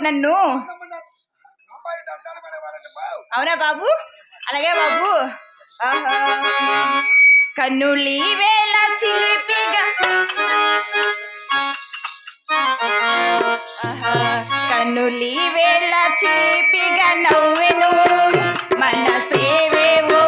బాబు నన్ను? అవునా బాబు? అలాగే బాబు. కన్నులి వేళ చిలిపిగా. కన్నులి వేళ చిలిపిగా నవ్వెను. మనసేవేవో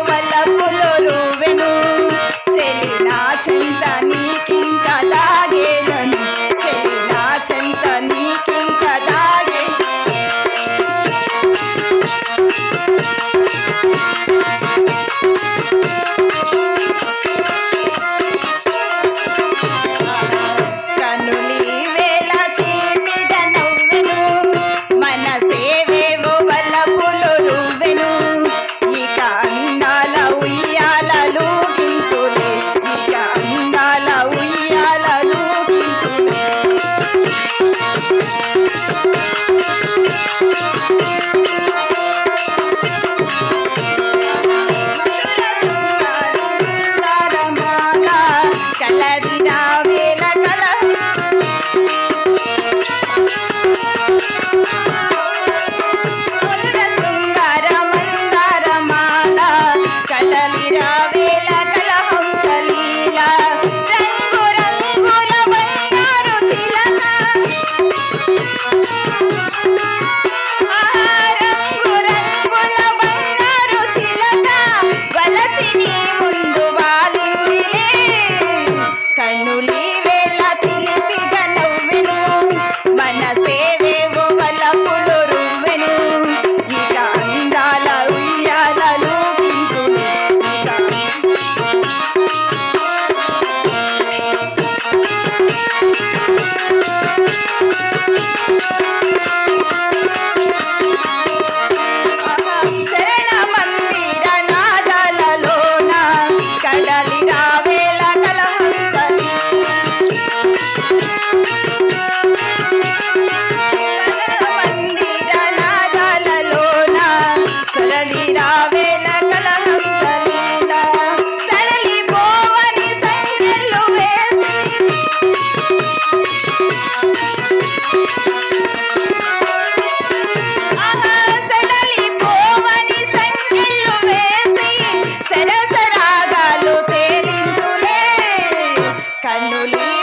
കണ്ണുലേ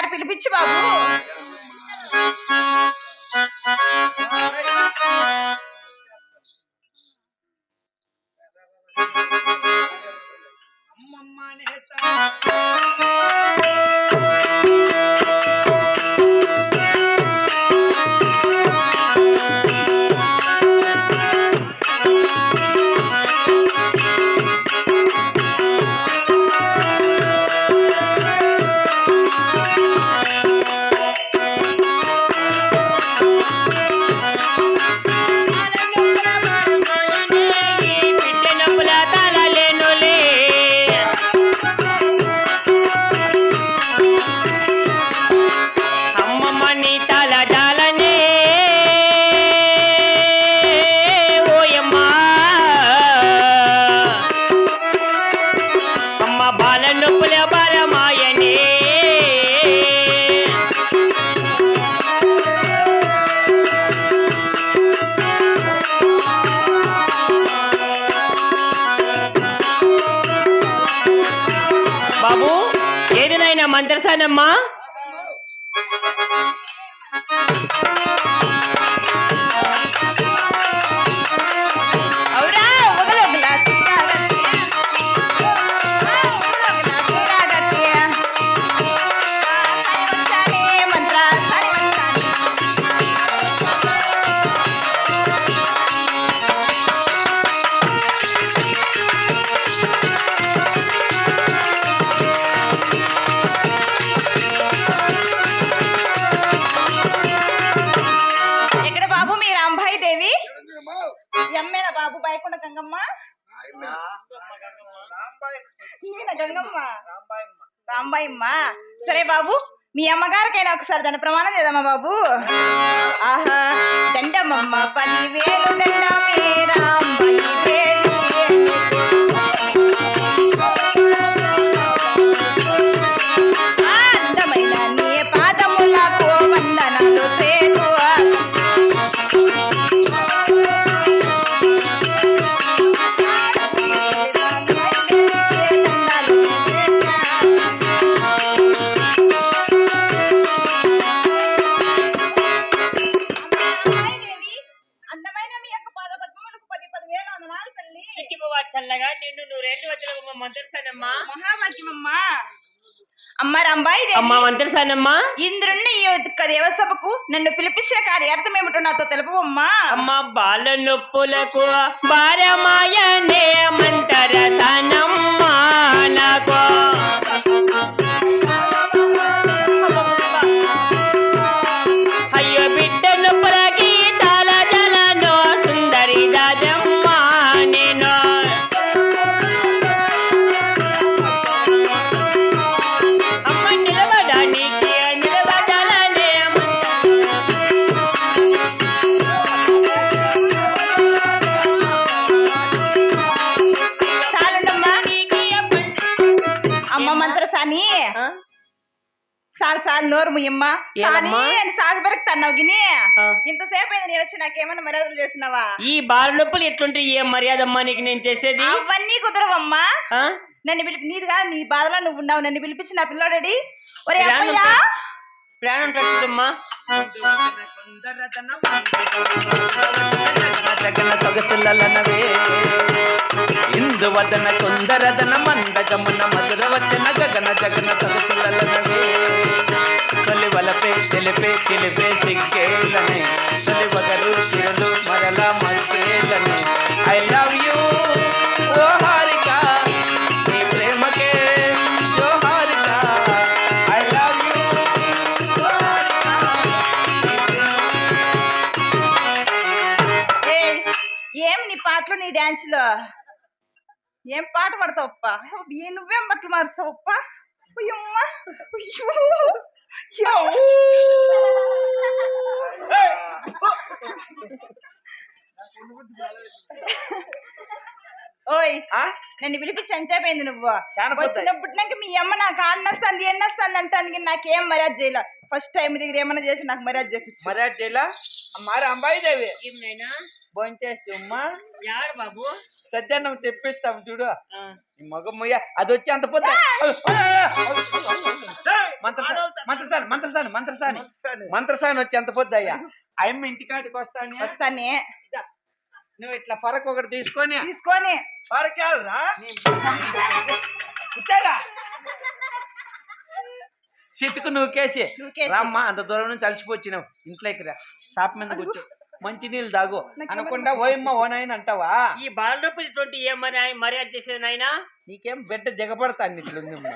ఒకసారి పిలిపించి బాబు. ఏమంటారు సానమ్మా గంగమ్మ? ఈయన రాంబాయమ్మ. సరే బాబు మీ అమ్మగారికైనా ఒకసారి జన ప్రమాణం చేద్దామా బాబు? ఆహా దండమమ్మ పదివేలు దండమే. అమ్మా మంత్రసానమ్మా ఇంద్రుణ్ణి ఈ యొక్క దేవసభకు నన్ను పిలిపించిన కార్యార్థం ఏమిటో నాతో తెలుపవమ్మా. అమ్మ బాల నొప్పులకు భారమాయనే మంతరసనమ్మా నాకు చాలు చాలు నోరు ముయ్యమ్మ. సాని? అని సాగు పెరుగుతున్నావు గిని. ఇంతసేపు అయింది నేను వచ్చి నాకేమన్నా మర్యాదలు చేస్తున్నావా? ఈ బాల నొప్పులు ఎట్లుంటాయి? ఏ మర్యాద అమ్మా నీకు నేను చేసేది? అవన్నీ కుదరవమ్మా? నన్ను పిలిపి నీది కాదు నీ బాధలో నువ్వు ఉన్నావు. నన్ను పిలిపించి నా పిల్లోడడి ఒరే తట్టుదమ్మా జగన సొగసులనవే ఇందువదన కుందరదన మందగమన మధుర వచన గగన జగన సొగసులనవే వలపే తెలిపే తెలిపే సిగ్గేలని తొలి వగరు చిరులు మరల మగ్గేలని ఐ లవ్ యూ ఓ హారిక నీ ప్రేమకే ఓ హారిక. ఐ లవ్ యూ ఓ హారిక నీ ప్రేమకే. ఏయ్, ఏం నీ పాటలు నీ డాన్సులు ఏం పాట పడతావు అప్ప ఏ నువ్వేం బట్టలు మారుస్తావు అప్ప ఉయ్యమ్మ ఉయ్యో. యో. ఓయ్? నన్ను పిలిపించి ఎంచేపోయింది నువ్వు చాలా పోతాయి. వచ్చినప్పటినాక మీ అమ్మ నాకు ఆడినస్తుంది ఎన్నొస్తుంది అంటే నాకేం మర్యాద చేయలే ఫస్ట్ టైం దగ్గర ఏమన్నా చేసి నాకు మర్యాద చేపించు మర్యాద చేయాల అమ్మారి అంబాయి దేవి ఏమైనా భోంచేస్తూ అమ్మా యాడు బాబు సత్యాన్నం తెప్పిస్తాం చూడు. ఈ మగ మొయ్య అది వచ్చి అంత పోతే మంత్రసాని మంత్రసాని మంత్రసాని మంత్రసాని వచ్చి అంత పోద్ది అయ్యా అయ్యమ్మ ఇంటికాడికి వస్తాను వస్తానే నువ్వు ఇట్లా పరకు ఒకటి తీసుకొని తీసుకొని కూర్చోరా. చితుకు నువ్వు కేసి. రామ్మా అంత దూరం నుంచి అలసిపోచ్చినావు ఇంట్లోకి రా షాప్ మీద కూర్చో మంచి నీళ్ళు తాగు. అనకుండా ఓయమ్మ ఓనాయన అంటావా? ఈ బాల నొప్పులు ఇటువంటి ఏ మరి మర్యాద చేసేది నాయనా? నీకేం బిడ్డ దిగబడతాను ఇట్లుందమ్మా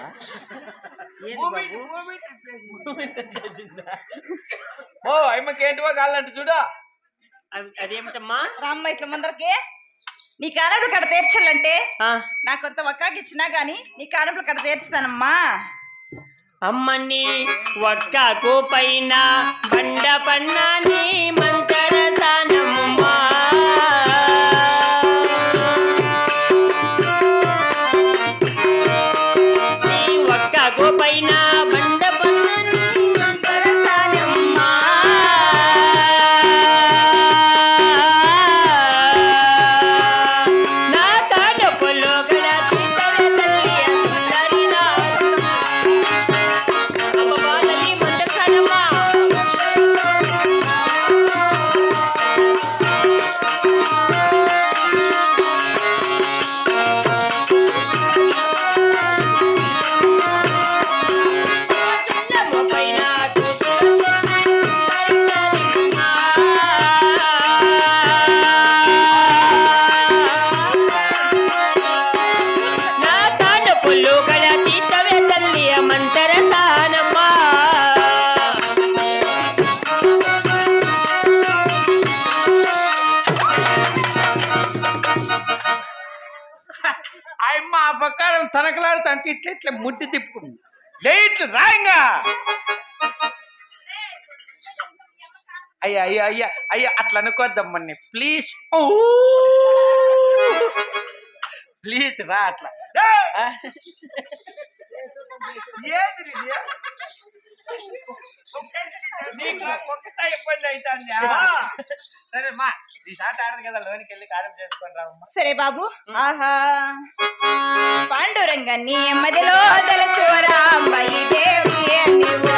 ఏంది బాబు? ఓ అమ్మకి ఏంటివో కావాలంటే చూడు. అదేమిటమ్మా? రామ్మ ఇట్లా ముందరకి. నీ కానపులు కడ తీర్చాలంటే ఆ, నాకు కొంత ఒక్కకి ఇచ్చినా గానీ నీ కానపులు కడ తీర్చుతానమ్మా. అమ్మని ఒక్కకు పైన బండ పన్నాని మంతరసానమ్మా ఇట్లా ఇట్లా ముట్టి తిప్పుకుంది. లేట్లు రాయంగా. అయ్యా అయ్యా అయ్యా అయ్యా అట్లా అనుకోద్దమ్మని ప్లీజ్. ప్లీజ్ రా అట్లా. ఏంది నీకు ఒక్కటే ఇబ్బంది అవుతుంది. సరే మా ఈ సాట ఆడదు కదా లోనికి వెళ్ళి కారం చేసుకొని రామ్మా సరే బాబు. ఆహా. పాండురంగాన్ని మదిలో తెలుసు దేవి నీవు